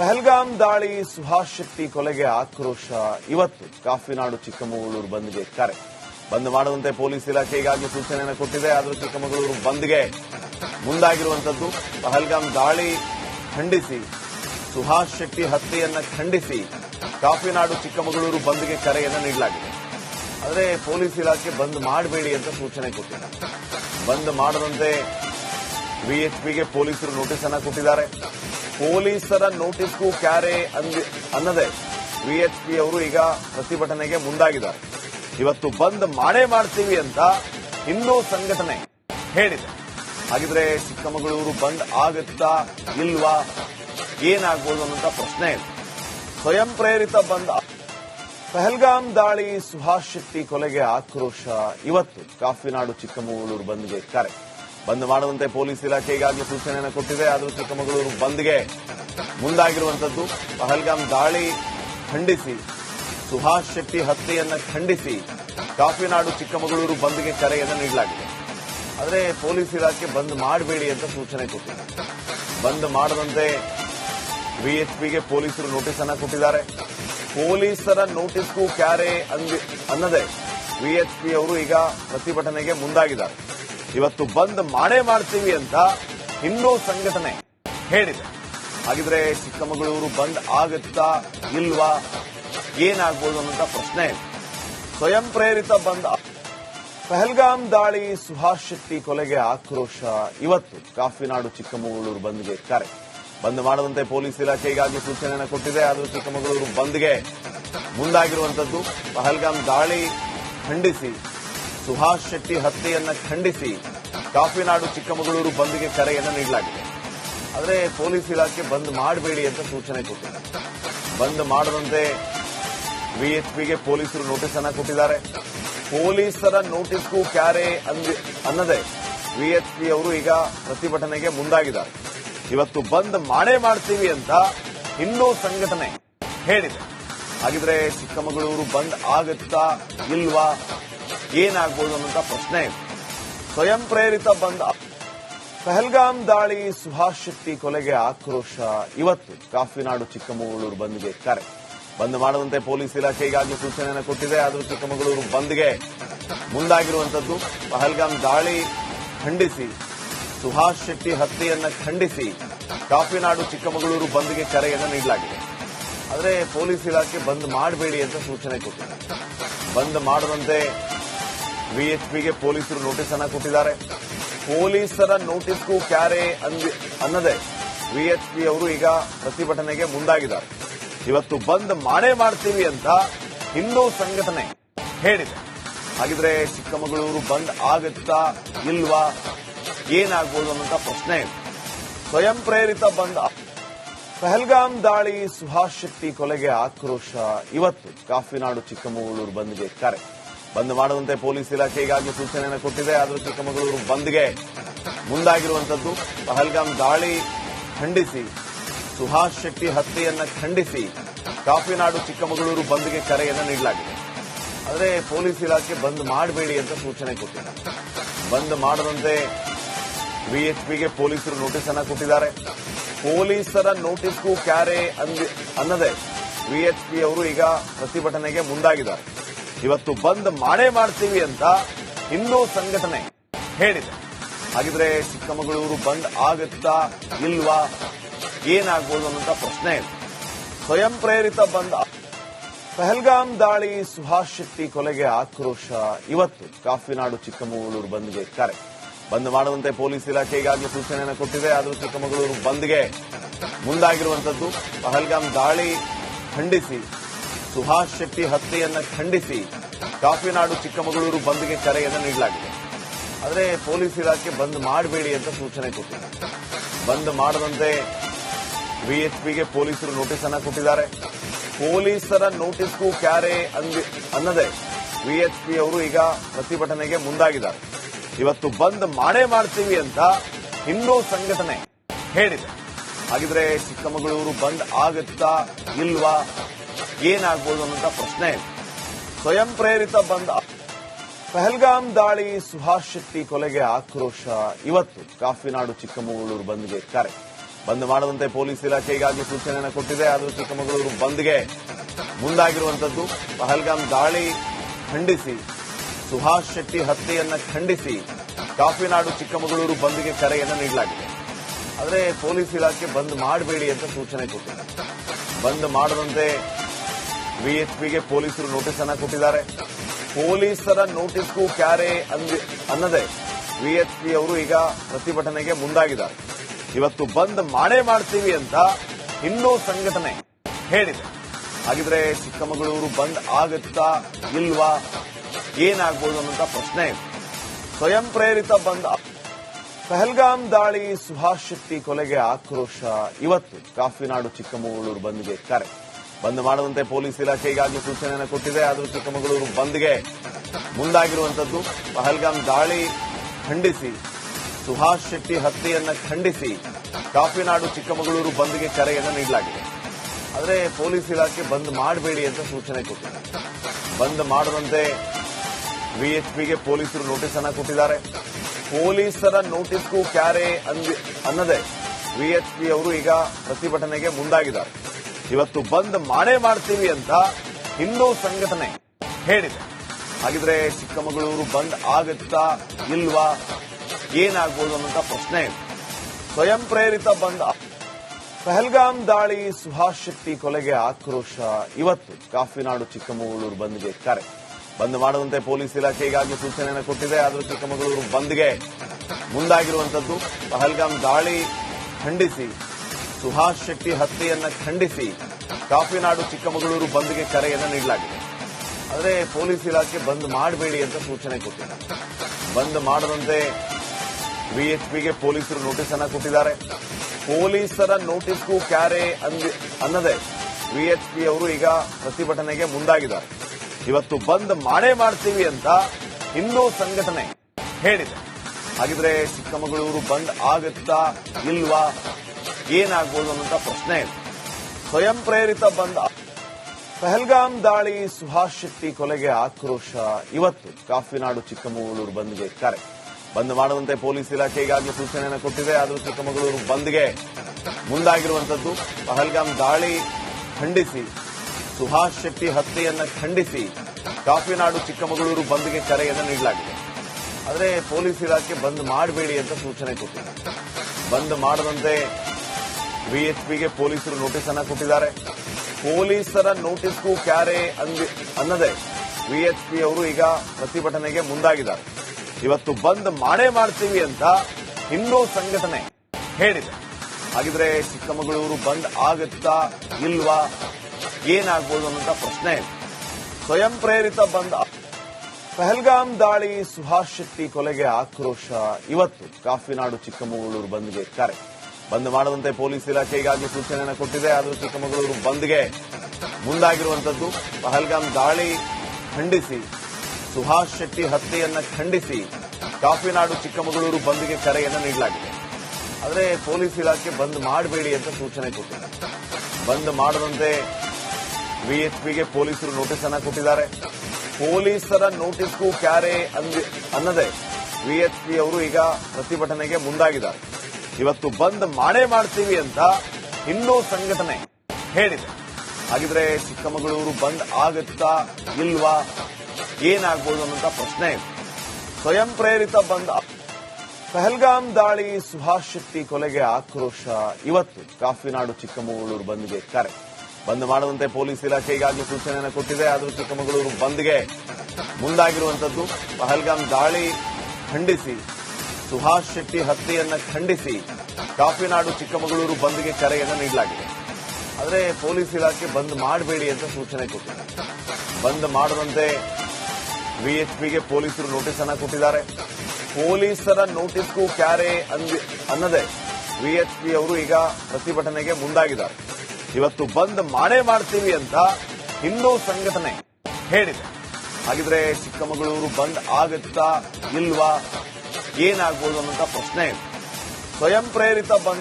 ಪಹಲ್ಗಾಮ್ ದಾಳಿ ಸುಭಾಷ್ ಶೆಟ್ಟಿ ಕೊಲೆಗೆ ಆಕ್ರೋಶ. ಇವತ್ತು ಕಾಫಿನಾಡು ಚಿಕ್ಕಮಗಳೂರು ಬಂದ್ಗೆ ಕರೆ. ಬಂದ್ ಮಾಡುವಂತೆ ಪೊಲೀಸ್ ಇಲಾಖೆ ಈಗಾಗಲೇ ಸೂಚನೆಯನ್ನು ಕೊಟ್ಟಿದೆ, ಆದರೂ ಚಿಕ್ಕಮಗಳೂರು ಬಂದ್ಗೆ ಮುಂದಾಗಿರುವಂತದ್ದು ಪಹಲ್ಗಾಮ್ ದಾಳಿ ಖಂಡಿಸಿ ಸುಭಾಷ್ ಶೆಟ್ಟಿ ಹತ್ಯೆಯನ್ನು ಖಂಡಿಸಿ ಕಾಫಿನಾಡು ಚಿಕ್ಕಮಗಳೂರು ಬಂದ್ಗೆ ಕರೆಯನ್ನು ನೀಡಲಾಗಿದೆ. ಆದರೆ ಪೊಲೀಸ್ ಇಲಾಖೆ ಬಂದ್ ಮಾಡಬೇಡಿ ಅಂತ ಸೂಚನೆ ಕೊಟ್ಟಿದೆ. ಬಂದ್ ಮಾಡದಂತೆ ವಿಎಚ್ಪಿಗೆ ಪೊಲೀಸರು ನೋಟಿಸ್ ಅನ್ನ ಕೊಟ್ಟಿದ್ದಾರೆ. ಪೊಲೀಸರ ನೋಟಿಸ್ಗೂ ಕ್ಯಾರೆ ಅನ್ನದೆ ವಿಎಚ್ಪಿ ಅವರು ಈಗ ಪ್ರತಿಭಟನೆಗೆ ಮುಂದಾಗಿದ್ದಾರೆ. ಇವತ್ತು ಬಂದ್ ಮಾಡೇ ಮಾಡ್ತೀವಿ ಅಂತ ಹಿಂದೂ ಸಂಘಟನೆ ಹೇಳಿದೆ. ಹಾಗಿದ್ರೆ ಚಿಕ್ಕಮಗಳೂರು ಬಂದ್ ಆಗುತ್ತಾ ಇಲ್ವಾ? ಏನಾಗ್ಬೋದು ಅನ್ನೋಂಥ ಪ್ರಶ್ನೆ ಇದೆ. ಸ್ವಯಂ ಪ್ರೇರಿತ ಬಂದ್ ಪಹಲ್ಗಾಮ್ ದಾಳಿ ಸುಭಾಷ್ ಶೆಟ್ಟಿ ಕೊಲೆಗೆ ಆಕ್ರೋಶ. ಇವತ್ತು ಕಾಫಿನಾಡು ಚಿಕ್ಕಮಗಳೂರು ಬಂದ್ಗೆ ಕರೆ ಬಂದ್ ಮಾಡುವಂತೆ ಪೊಲೀಸ್ ಇಲಾಖೆ ಈಗಾಗಲೇ ಸೂಚನೆಯನ್ನು ಕೊಟ್ಟಿದೆ. ಆದರೂ ಚಿಕ್ಕಮಗಳೂರು ಬಂದ್ಗೆ ಮುಂದಾಗಿರುವಂತದ್ದು ಪಹಲ್ಗಾಮ್ ದಾಳಿ ಖಂಡಿಸಿ ಸುಭಾಷ್ ಶೆಟ್ಟಿ ಹತ್ಯೆಯನ್ನು ಖಂಡಿಸಿ ಕಾಫಿನಾಡು ಚಿಕ್ಕಮಗಳೂರು ಬಂದ್ಗೆ ಕರೆಯನ್ನು ನೀಡಲಾಗಿದೆ. ಆದರೆ ಪೊಲೀಸ್ ಇಲಾಖೆ ಬಂದ್ ಮಾಡಬೇಡಿ ಅಂತ ಸೂಚನೆ ಕೊಟ್ಟಿದೆ. ಬಂದ್ ಮಾಡದಂತೆ ವಿಎಚ್ಪಿಗೆ ಪೊಲೀಸರು ನೋಟಿಸ್ ಅನ್ನ ಕೊಟ್ಟಿದ್ದಾರೆ. ಪೊಲೀಸರ ನೋಟಿಸ್ಗೂ ಕ್ಯಾರೆ ಅನ್ನದೆ ಅನ್ನದೇ ವಿಎಚ್ಪಿ ಅವರು ಈಗ ಪ್ರತಿಭಟನೆಗೆ ಮುಂದಾಗಿದ್ದಾರೆ. ಇವತ್ತು ಬಂದ್ ಮಾಡೇ ಮಾಡ್ತೀವಿ ಅಂತ ಹಿಂದೂ ಸಂಘಟನೆ ಹೇಳಿದೆ. ಹಾಗಿದ್ರೆ ಚಿಕ್ಕಮಗಳೂರು ಬಂದ್ ಆಗುತ್ತಾ ಇಲ್ವಾ? ಏನಾಗ್ಬೋದು ಅನ್ನೋಂಥ ಪ್ರಶ್ನೆ ಇದೆ. ಸ್ವಯಂ ಪ್ರೇರಿತ ಬಂದ್ ಪಹಲ್ಗಾಮ್ ದಾಳಿ ಸುಭಾಷ್ ಶೆಟ್ಟಿ ಕೊಲೆಗೆ ಆಕ್ರೋಶ ಇವತ್ತು ಕಾಫಿನಾಡು ಚಿಕ್ಕಮಗಳೂರು ಬಂದ್ಗೆ ಕರೆ. ಬಂದ್ ಮಾಡದಂತೆ ಪೊಲೀಸ್ ಇಲಾಖೆಗಾಗಿ ಸೂಚನೆಯನ್ನು ಕೊಟ್ಟಿದೆ. ಆದರೂ ಚಿಕ್ಕಮಗಳೂರು ಬಂದ್ಗೆ ಮುಂದಾಗಿರುವಂತದ್ದು ಪಹಲ್ಗಾಮ್ ದಾಳಿ ಖಂಡಿಸಿ ಸುಭಾಷ್ ಶೆಟ್ಟಿ ಹತ್ಯೆಯನ್ನು ಖಂಡಿಸಿ ಕಾಫಿನಾಡು ಚಿಕ್ಕಮಗಳೂರು ಬಂದ್ಗೆ ಕರೆಯನ್ನು ನೀಡಲಾಗಿದೆ. ಆದರೆ ಪೊಲೀಸ್ ಇಲಾಖೆ ಬಂದ್ ಮಾಡಬೇಡಿ ಅಂತ ಸೂಚನೆ ಕೊಟ್ಟಿದೆ. ಬಂದ್ ಮಾಡದಂತೆ ವಿಎಚ್ಪಿಗೆ ಪೊಲೀಸರು ನೋಟಿಸ್ ಅನ್ನ ಕೊಟ್ಟಿದ್ದಾರೆ. ಪೊಲೀಸರ ನೋಟಿಸ್ಗೂ ಕ್ಯಾರೆ ಅನ್ನದೇ ವಿಎಚ್ಪಿ ಅವರು ಈಗ ಪ್ರತಿಭಟನೆಗೆ ಮುಂದಾಗಿದ್ದಾರೆ. ಇವತ್ತು ಬಂದ್ ಮಾಡೇ ಮಾಡ್ತೀವಿ ಅಂತ ಇನ್ನೂ ಸಂಘಟನೆ ಹೇಳಿದೆ. ಹಾಗಿದ್ರೆ ಚಿಕ್ಕಮಗಳೂರು ಬಂದ್ ಆಗುತ್ತಾ ಇಲ್ವಾ? ಏನಾಗ್ಬೋದು ಅನ್ನೋಂಥ ಪ್ರಶ್ನೆ ಇದೆ. ಸ್ವಯಂ ಪ್ರೇರಿತ ಬಂದ ಪಹಲ್ಗಾಮ್ ದಾಳಿ ಸುಭಾಷ್ ಶೆಟ್ಟಿ ಕೊಲೆಗೆ ಆಕ್ರೋಶ. ಇವತ್ತು ಕಾಫಿನಾಡು ಚಿಕ್ಕಮಗಳೂರು ಬಂದ್ಗೆ ಕರೆ. ಬಂದ್ ಮಾಡುವಂತೆ ಪೊಲೀಸ್ ಇಲಾಖೆ ಈಗಾಗಲೇ ಸೂಚನೆಯನ್ನು ಕೊಟ್ಟಿದೆ, ಆದರೂ ಚಿಕ್ಕಮಗಳೂರು ಬಂದ್ಗೆ ಮುಂದಾಗಿರುವಂತದ್ದು ಪಹಲ್ಗಾಮ್ ದಾಳಿ ಖಂಡಿಸಿ. ಸುಭಾಷ್ ಶೆಟ್ಟಿ ಹತ್ಯೆಯನ್ನ ಖಂಡಿಸಿ ಕಾಫಿನಾಡು ಚಿಕ್ಕಮಗಳೂರು ಬಂದ್ಗೆ ಕರೆಯನ್ನು ನೀಡಲಾಗಿದೆ. ಆದರೆ ಪೊಲೀಸ್ ಇಲಾಖೆ ಬಂದ್ ಮಾಡಬೇಡಿ ಅಂತ ಸೂಚನೆ ಕೊಟ್ಟಿದೆ. ಬಂದ್ ಮಾಡದಂತೆ ವಿಎಚ್ಪಿಗೆ ಪೊಲೀಸರು ನೋಟಿಸ್ ಅನ್ನ ಕೊಟ್ಟಿದ್ದಾರೆ. ಪೊಲೀಸರ ನೋಟಿಸ್ಗೂ ಕ್ಯಾರೆ ಅನ್ನದೆ ವಿಎಚ್ಪಿ ಅವರು ಈಗ ಪ್ರತಿಭಟನೆಗೆ ಮುಂದಾಗಿದ್ದಾರೆ. ಇವತ್ತು ಬಂದ್ ಮಾಡೇ ಮಾಡ್ತೀವಿ ಅಂತ ಹಿಂದೂ ಸಂಘಟನೆ ಹೇಳಿದೆ. ಹಾಗಿದ್ರೆ ಚಿಕ್ಕಮಗಳೂರು ಬಂದ್ ಆಗುತ್ತಾ ಇಲ್ವಾ? ಏನಾಗ್ಬೋದು ಅನ್ನೋ ಪ್ರಶ್ನೆ ಇದೆ. ಸ್ವಯಂ ಪ್ರೇರಿತ ಬಂದ್ ಪಹಲ್ಗಾಮ್ ದಾಳಿ ಸುಭಾಷ್ ಶೆಟ್ಟಿ ಕೊಲೆಗೆ ಆಕ್ರೋಶ. ಇವತ್ತು ಕಾಫಿನಾಡು ಚಿಕ್ಕಮಗಳೂರು ಬಂದ್ಗೆ ಕರೆ. ಬಂದ್ ಮಾಡದಂತೆ ಪೊಲೀಸ್ ಇಲಾಖೆ ಈಗಾಗಲೇ ಸೂಚನೆಯನ್ನು ಕೊಟ್ಟಿದೆ. ಆದರೂ ಚಿಕ್ಕಮಗಳೂರು ಬಂದ್ಗೆ ಮುಂದಾಗಿರುವಂತದ್ದು ಪಹಲ್ಗಾಮ್ ದಾಳಿ ಖಂಡಿಸಿ, ಸುಹಾಸ್ ಶೆಟ್ಟಿ ಹತ್ಯೆಯನ್ನು ಖಂಡಿಸಿ ಕಾಫಿನಾಡು ಚಿಕ್ಕಮಗಳೂರು ಬಂದ್ಗೆ ಕರೆಯನ್ನು ನೀಡಲಾಗಿದೆ. ಆದರೆ ಪೊಲೀಸ್ ಇಲಾಖೆ ಬಂದ್ ಮಾಡಬೇಡಿ ಅಂತ ಸೂಚನೆ ಕೊಟ್ಟಿದೆ. ಬಂದ್ ಮಾಡದಂತೆ ವಿಎಚ್ಪಿಗೆ ಪೊಲೀಸರು ನೋಟಿಸ್ ಅನ್ನ ಕೊಟ್ಟಿದ್ದಾರೆ. ಪೊಲೀಸರ ನೋಟಿಸ್ಗೂ ಕ್ಯಾರೆ ಅನ್ನದೇ ವಿಎಚ್ಪಿ ಅವರು ಈಗ ಪ್ರತಿಭಟನೆಗೆ ಮುಂದಾಗಿದ್ದಾರೆ. ಇವತ್ತು ಬಂದ್ ಮಾಡೇ ಮಾಡ್ತೀವಿ ಅಂತ ಹಿಂದೂ ಸಂಘಟನೆ ಹೇಳಿದೆ. ಹಾಗಿದ್ರೆ ಚಿಕ್ಕಮಗಳೂರು ಬಂದ್ ಆಗುತ್ತಾ ಇಲ್ವಾ? ಏನಾಗ್ಬೋದು ಅನ್ನೋಂಥ ಪ್ರಶ್ನೆ ಇದೆ. ಸ್ವಯಂ ಪ್ರೇರಿತ ಬಂದ್ ಪಹಲ್ಗಾಮ್ ದಾಳಿ ಸುಭಾಷ್ ಶೆಟ್ಟಿ ಕೊಲೆಗೆ ಆಕ್ರೋಶ ಇವತ್ತು ಕಾಫಿನಾಡು ಚಿಕ್ಕಮಗಳೂರು ಬಂದ್ಗೆ ಕರೆ. ಬಂದ್ ಮಾಡುವಂತೆ ಪೊಲೀಸ್ ಇಲಾಖೆ ಈಗಾಗಲೇ ಸೂಚನೆಯನ್ನು ಕೊಟ್ಟಿದೆ, ಆದರೂ ಚಿಕ್ಕಮಗಳೂರು ಬಂದ್ಗೆ ಮುಂದಾಗಿರುವಂತದ್ದು ಪಹಲ್ಗಾಮ್ ದಾಳಿ ಖಂಡಿಸಿ ಸುಭಾಷ್ ಶೆಟ್ಟಿ ಹತ್ಯೆಯನ್ನು ಖಂಡಿಸಿ ಕಾಫಿನಾಡು ಚಿಕ್ಕಮಗಳೂರು ಬಂದ್ಗೆ ಕರೆಯನ್ನು ನೀಡಲಾಗಿದೆ. ಆದರೆ ಪೊಲೀಸ್ ಇಲಾಖೆ ಬಂದ್ ಮಾಡಬೇಡಿ ಅಂತ ಸೂಚನೆ ಕೊಟ್ಟಿದೆ. ಬಂದ್ ಮಾಡದಂತೆ ವಿಎಚ್ಪಿಗೆ ಪೊಲೀಸರು ನೋಟಿಸ್ ಅನ್ನ ಕೊಟ್ಟಿದ್ದಾರೆ. ಪೊಲೀಸರ ನೋಟಿಸ್ಗೂ ಕ್ಯಾರೆ ಅನ್ನದೇ ವಿಎಚ್ಪಿ ಅವರು ಈಗ ಪ್ರತಿಭಟನೆಗೆ ಮುಂದಾಗಿದ್ದಾರೆ. ಇವತ್ತು ಬಂದ್ ಮಾಡೇ ಮಾಡ್ತೀವಿ ಅಂತ ಹಿಂದೂ ಸಂಘಟನೆ ಹೇಳಿದೆ. ಹಾಗಿದ್ರೆ ಚಿಕ್ಕಮಗಳೂರು ಬಂದ್ ಆಗುತ್ತಾ ಇಲ್ವಾ? ಏನಾಗ್ಬೋದು ಅನ್ನೋಂಥ ಪ್ರಶ್ನೆ ಸ್ವಯಂ ಪ್ರೇರಿತ ಬಂದ ಪಹಲ್ಗಾಮ್ ದಾಳಿ ಸುಹಾಸ್ ಶೆಟ್ಟಿ ಕೊಲೆಗೆ ಆಕ್ರೋಶ. ಇವತ್ತು ಕಾಫಿನಾಡು ಚಿಕ್ಕಮಗಳೂರು ಬಂದ್ಗೆ ಕರೆ. ಬಂದ್ ಮಾಡದಂತೆ ಪೊಲೀಸ್ ಇಲಾಖೆ ಈಗಾಗಲೇ ಸೂಚನೆಯನ್ನು ಕೊಟ್ಟಿದೆ, ಆದರೂ ಚಿಕ್ಕಮಗಳೂರು ಬಂದ್ಗೆ ಮುಂದಾಗಿರುವಂತದ್ದು ಪಹಲ್ಗಾಮ್ ದಾಳಿ ಖಂಡಿಸಿ, ಸುಹಾಸ್ ಶೆಟ್ಟಿ ಹತ್ಯೆಯನ್ನು ಖಂಡಿಸಿ ಕಾಫಿನಾಡು ಚಿಕ್ಕಮಗಳೂರು ಬಂದ್ಗೆ ಕರೆಯನ್ನು ನೀಡಲಾಗಿದೆ. ಆದರೆ ಪೊಲೀಸ್ ಇಲಾಖೆ ಬಂದ್ ಮಾಡಬೇಡಿ ಅಂತ ಸೂಚನೆ ಕೊಟ್ಟಿದೆ. ಬಂದ್ ಮಾಡದಂತೆ ವಿಎಚ್ಪಿಗೆ ಪೊಲೀಸರು ನೋಟಿಸ್ ಅನ್ನ ಕೊಟ್ಟಿದ್ದಾರೆ. ಪೊಲೀಸರ ನೋಟಿಸ್ಗೂ ಕ್ಯಾರೆ ಅನ್ನದೆ ವಿಎಚ್ಪಿ ಅವರು ಈಗ ಪ್ರತಿಭಟನೆಗೆ ಮುಂದಾಗಿದ್ದಾರೆ. ಇವತ್ತು ಬಂದ್ ಮಾಡೇ ಮಾಡ್ತೀವಿ ಅಂತ ಇನ್ನೂ ಸಂಘಟನೆ ಹೇಳಿದೆ. ಹಾಗಿದ್ರೆ ಚಿಕ್ಕಮಗಳೂರು ಬಂದ್ ಆಗುತ್ತಾ ಇಲ್ವಾ? ಏನಾಗ್ಬೋದು ಅನ್ನೋಂಥ ಪ್ರಶ್ನೆ ಇದೆ. ಸ್ವಯಂ ಪ್ರೇರಿತ ಬಂದ್ ಪಹಲ್ಗಾಮ್ ದಾಳಿ ಸುಭಾಷ್ ಶೆಟ್ಟಿ ಕೊಲೆಗೆ ಆಕ್ರೋಶ. ಇವತ್ತು ಕಾಫಿನಾಡು ಚಿಕ್ಕಮಗಳೂರು ಬಂದ್ಗೆ ಕರೆ. ಬಂದ್ ಮಾಡುವಂತೆ ಪೊಲೀಸ್ ಇಲಾಖೆ ಈಗಾಗಲೇ ಸೂಚನೆಯನ್ನು ಕೊಟ್ಟಿದೆ. ಆದರೂ ಚಿಕ್ಕಮಗಳೂರು ಬಂದ್ಗೆ ಮುಂದಾಗಿರುವಂತದ್ದು ಪಹಲ್ಗಾಮ್ ದಾಳಿ ಖಂಡಿಸಿ, ಸುಹಾಸ್ ಶೆಟ್ಟಿ ಹತ್ಯೆಯನ್ನು ಖಂಡಿಸಿ ಕಾಫಿನಾಡು ಚಿಕ್ಕಮಗಳೂರು ಬಂದ್ಗೆ ಕರೆಯನ್ನು ನೀಡಲಾಗಿದೆ. ಆದರೆ ಪೊಲೀಸ್ ಇಲಾಖೆ ಬಂದ್ ಮಾಡಬೇಡಿ ಅಂತ ಸೂಚನೆ ಕೊಟ್ಟಿದೆ. ಬಂದ್ ಮಾಡದಂತೆ ವಿಎಚ್ಪಿಗೆ ಪೊಲೀಸರು ನೋಟಿಸ್ ಅನ್ನ ಕೊಟ್ಟಿದ್ದಾರೆ. ಪೊಲೀಸರ ನೋಟಿಸ್ಗೂ ಕ್ಯಾರೆ ಅನ್ನದೆ ವಿಎಚ್ಪಿ ಅವರು ಈಗ ಪ್ರತಿಭಟನೆಗೆ ಮುಂದಾಗಿದ್ದಾರೆ. ಇವತ್ತು ಬಂದ್ ಮಾಡೇ ಮಾಡ್ತೀವಿ ಅಂತ ಹಿಂದೂ ಸಂಘಟನೆ ಹೇಳಿದೆ. ಹಾಗಿದ್ರೆ ಚಿಕ್ಕಮಗಳೂರು ಬಂದ್ ಆಗುತ್ತಾ ಇಲ್ವಾ? ಏನಾಗ್ಬೋದು ಅನ್ನೋಂಥ ಪ್ರಶ್ನೆ ಇದೆ. ಸ್ವಯಂ ಪ್ರೇರಿತ ಬಂದ್ ಪಹಲ್ಗಾಮ್ ದಾಳಿ ಸುಭಾಷ್ ಶೆಟ್ಟಿ ಕೊಲೆಗೆ ಆಕ್ರೋಶ ಇವತ್ತು ಕಾಫಿನಾಡು ಚಿಕ್ಕಮಗಳೂರು ಬಂದ್ಗೆ ಕರೆ. ಬಂದ್ ಮಾಡುವಂತೆ ಪೊಲೀಸ್ ಇಲಾಖೆ ಈಗಾಗಲೇ ಸೂಚನೆಯನ್ನು ಕೊಟ್ಟಿದೆ, ಆದರೂ ಚಿಕ್ಕಮಗಳೂರು ಬಂದ್ಗೆ ಮುಂದಾಗಿರುವಂತದ್ದು ಪಹಲ್ಗಾಮ್ ದಾಳಿ ಖಂಡಿಸಿ ಸುಭಾಷ್ ಶೆಟ್ಟಿ ಹತ್ಯೆಯನ್ನು ಖಂಡಿಸಿ ಕಾಫಿನಾಡು ಚಿಕ್ಕಮಗಳೂರು ಬಂದ್ಗೆ ಕರೆಯನ್ನು ನೀಡಲಾಗಿದೆ. ಆದರೆ ಪೊಲೀಸ್ ಇಲಾಖೆ ಬಂದ್ ಮಾಡಬೇಡಿ ಅಂತ ಸೂಚನೆ ಕೊಟ್ಟಿದೆ. ಬಂದ್ ಮಾಡದಂತೆ ವಿಎಚ್ಪಿಗೆ ಪೊಲೀಸರು ನೋಟಿಸ್ ಅನ್ನ ಕೊಟ್ಟಿದ್ದಾರೆ. ಪೊಲೀಸರ ನೋಟಿಸ್ಗೂ ಕ್ಯಾರೆ ಅನ್ನದೆ ಅನ್ನದೇ ವಿಎಚ್ಪಿ ಅವರು ಈಗ ಪ್ರತಿಭಟನೆಗೆ ಮುಂದಾಗಿದ್ದಾರೆ. ಇವತ್ತು ಬಂದ್ ಮಾಡೇ ಮಾಡ್ತೀವಿ ಅಂತ ಹಿಂದೂ ಸಂಘಟನೆ ಹೇಳಿದೆ. ಹಾಗಿದ್ರೆ ಚಿಕ್ಕಮಗಳೂರು ಬಂದ್ ಆಗುತ್ತಾ ಇಲ್ವಾ? ಏನಾಗ್ಬೋದು ಅನ್ನೋಂಥ ಪ್ರಶ್ನೆ ಇದೆ. ಸ್ವಯಂ ಪ್ರೇರಿತ ಬಂದ ಪಹಲ್ಗಾಮ್ ದಾಳಿ ಸುಭಾಷ್ ಶೆಟ್ಟಿ ಕೊಲೆಗೆ ಆಕ್ರೋಶ. ಇವತ್ತು ಕಾಫಿನಾಡು ಚಿಕ್ಕಮಗಳೂರು ಬಂದ್ಗೆ ಕರೆ ಬಂದ್ ಮಾಡುವಂತೆ ಪೊಲೀಸ್ ಇಲಾಖೆ ಈಗಾಗಲೇ ಸೂಚನೆಯನ್ನು ಕೊಟ್ಟಿದೆ. ಆದರೂ ಚಿಕ್ಕಮಗಳೂರು ಬಂದ್ಗೆ ಮುಂದಾಗಿರುವಂತದ್ದು ಪಹಲ್ಗಾಮ್ ದಾಳಿ ಖಂಡಿಸಿ. ಸುಭಾಷ್ ಶೆಟ್ಟಿ ಹತ್ಯೆಯನ್ನು ಖಂಡಿಸಿ ಕಾಫಿನಾಡು ಚಿಕ್ಕಮಗಳೂರು ಬಂದ್ಗೆ ಕರೆಯನ್ನು ನೀಡಲಾಗಿದೆ. ಆದರೆ ಪೊಲೀಸ್ ಇಲಾಖೆ ಬಂದ್ ಮಾಡಬೇಡಿ ಅಂತ ಸೂಚನೆ ಕೊಟ್ಟಿದೆ. ಬಂದ್ ಮಾಡದಂತೆ ವಿಎಚ್ಪಿಗೆ ಪೊಲೀಸರು ನೋಟಿಸ್ ಅನ್ನ ಕೊಟ್ಟಿದ್ದಾರೆ. ಪೊಲೀಸರ ನೋಟಿಸ್ಗೂ ಕ್ಯಾರೆ ಅನ್ನದೆ ವಿಎಚ್ಪಿ ಅವರು ಈಗ ಪ್ರತಿಭಟನೆಗೆ ಮುಂದಾಗಿದ್ದಾರೆ. ಇವತ್ತು ಬಂದ್ ಮಾಡೇ ಮಾಡ್ತೀವಿ ಅಂತ ಹಿಂದೂ ಸಂಘಟನೆ ಹೇಳಿದೆ. ಹಾಗಿದ್ರೆ ಚಿಕ್ಕಮಗಳೂರು ಬಂದ್ ಆಗುತ್ತಾ ಇಲ್ವಾ? ಏನಾಗ್ಬೋದು ಅನ್ನೋಂಥ ಪ್ರಶ್ನೆ ಇದೆ. ಸ್ವಯಂ ಪ್ರೇರಿತ ಬಂದ್ ಪಹಲ್ಗಾಮ್ ದಾಳಿ ಸುಭಾಷ್ ಶೆಟ್ಟಿ ಕೊಲೆಗೆ ಆಕ್ರೋಶ ಇವತ್ತು. ಕಾಫಿನಾಡು ಚಿಕ್ಕಮಗಳೂರು ಬಂದ್ಗೆ ಕರೆ ಬಂದ್ ಮಾಡದಂತೆ ಪೊಲೀಸ್ ಇಲಾಖೆ ಈಗಾಗಲೇ ಸೂಚನೆಯನ್ನು ಕೊಟ್ಟಿದೆ. ಆದರೂ ಚಿಕ್ಕಮಗಳೂರು ಬಂದ್ಗೆ ಮುಂದಾಗಿರುವಂತದ್ದು ಪಹಲ್ಗಾಮ್ ದಾಳಿ ಖಂಡಿಸಿ ಸುಭಾಷ್ ಶೆಟ್ಟಿ ಹತ್ಯೆಯನ್ನು ಖಂಡಿಸಿ ಕಾಫಿನಾಡು ಚಿಕ್ಕಮಗಳೂರು ಬಂದ್ಗೆ ಕರೆಯನ್ನು ನೀಡಲಾಗಿದೆ. ಆದರೆ ಪೊಲೀಸ್ ಇಲಾಖೆ ಬಂದ್ ಮಾಡಬೇಡಿ ಅಂತ ಸೂಚನೆ ಕೊಟ್ಟಿದೆ. ಬಂದ್ ಮಾಡದಂತೆ ವಿಎಚ್ಪಿಗೆ ಪೊಲೀಸರು ನೋಟಿಸ್ ಅನ್ನ ಕೊಟ್ಟಿದ್ದಾರೆ. ಪೊಲೀಸರ ನೋಟಿಸ್ಗೂ ಕ್ಯಾರೆ ಅನ್ನದೇ ವಿಎಚ್ಪಿ ಅವರು ಈಗ ಪ್ರತಿಭಟನೆಗೆ ಮುಂದಾಗಿದ್ದಾರೆ. ಇವತ್ತು ಬಂದ್ ಮಾಡೇ ಮಾಡ್ತೀವಿ ಅಂತ ಹಿಂದೂ ಸಂಘಟನೆ ಹೇಳಿದೆ. ಹಾಗಿದ್ರೆ ಚಿಕ್ಕಮಗಳೂರು ಬಂದ್ ಆಗುತ್ತಾ ಇಲ್ವಾ? ಏನಾಗ್ಬೋದು ಅನ್ನೋಂಥ ಪ್ರಶ್ನೆ ಇದೆ. ಸ್ವಯಂ ಪ್ರೇರಿತ ಬಂದ್ ಪಹಲ್ಗಾಮ್ ದಾಳಿ ಸುಭಾಷ್ ಶೆಟ್ಟಿ ಕೊಲೆಗೆ ಆಕ್ರೋಶ ಇವತ್ತು ಕಾಫಿನಾಡು ಚಿಕ್ಕಮಗಳೂರು ಬಂದ್ಗೆ ಕರೆ. ಬಂದ್ ಮಾಡುವಂತೆ ಪೊಲೀಸ್ ಇಲಾಖೆ ಈಗಾಗಲೇ ಸೂಚನೆಯನ್ನು ಕೊಟ್ಟಿದೆ. ಆದರೂ ಚಿಕ್ಕಮಗಳೂರು ಬಂದ್ಗೆ ಮುಂದಾಗಿರುವಂತದ್ದು ಪಹಲ್ಗಾಮ್ ದಾಳಿ ಖಂಡಿಸಿ ಸುಭಾಷ್ ಶೆಟ್ಟಿ ಹತ್ಯೆಯನ್ನು ಖಂಡಿಸಿ ಕಾಫಿನಾಡು ಚಿಕ್ಕಮಗಳೂರು ಬಂದ್ಗೆ ಕರೆಯನ್ನು ನೀಡಲಾಗಿದೆ. ಆದರೆ ಪೊಲೀಸ್ ಇಲಾಖೆ ಬಂದ್ ಮಾಡಬೇಡಿ ಅಂತ ಸೂಚನೆ ಕೊಟ್ಟಿದೆ. ಬಂದ್ ಮಾಡದಂತೆ ವಿಎಚ್ಪಿಗೆ ಪೊಲೀಸರು ನೋಟಿಸ್ ಅನ್ನ ಕೊಟ್ಟಿದ್ದಾರೆ. ಪೊಲೀಸರ ನೋಟಿಸ್ಗೂ ಕ್ಯಾರೆ ಅನ್ನದೇ ವಿಎಚ್ಪಿ ಅವರು ಈಗ ಪ್ರತಿಭಟನೆಗೆ ಮುಂದಾಗಿದ್ದಾರೆ. ಇವತ್ತು ಬಂದ್ ಮಾಡೇ ಮಾಡ್ತೀವಿ ಅಂತ ಹಿಂದೂ ಸಂಘಟನೆ ಹೇಳಿದೆ. ಹಾಗಿದ್ರೆ ಚಿಕ್ಕಮಗಳೂರು ಬಂದ್ ಆಗುತ್ತಾ ಇಲ್ವಾ? ಏನಾಗ್ಬೋದು ಅನ್ನೋಂಥ ಪ್ರಶ್ನೆ. ಇದೆ ಸ್ವಯಂ ಪ್ರೇರಿತ ಬಂದ್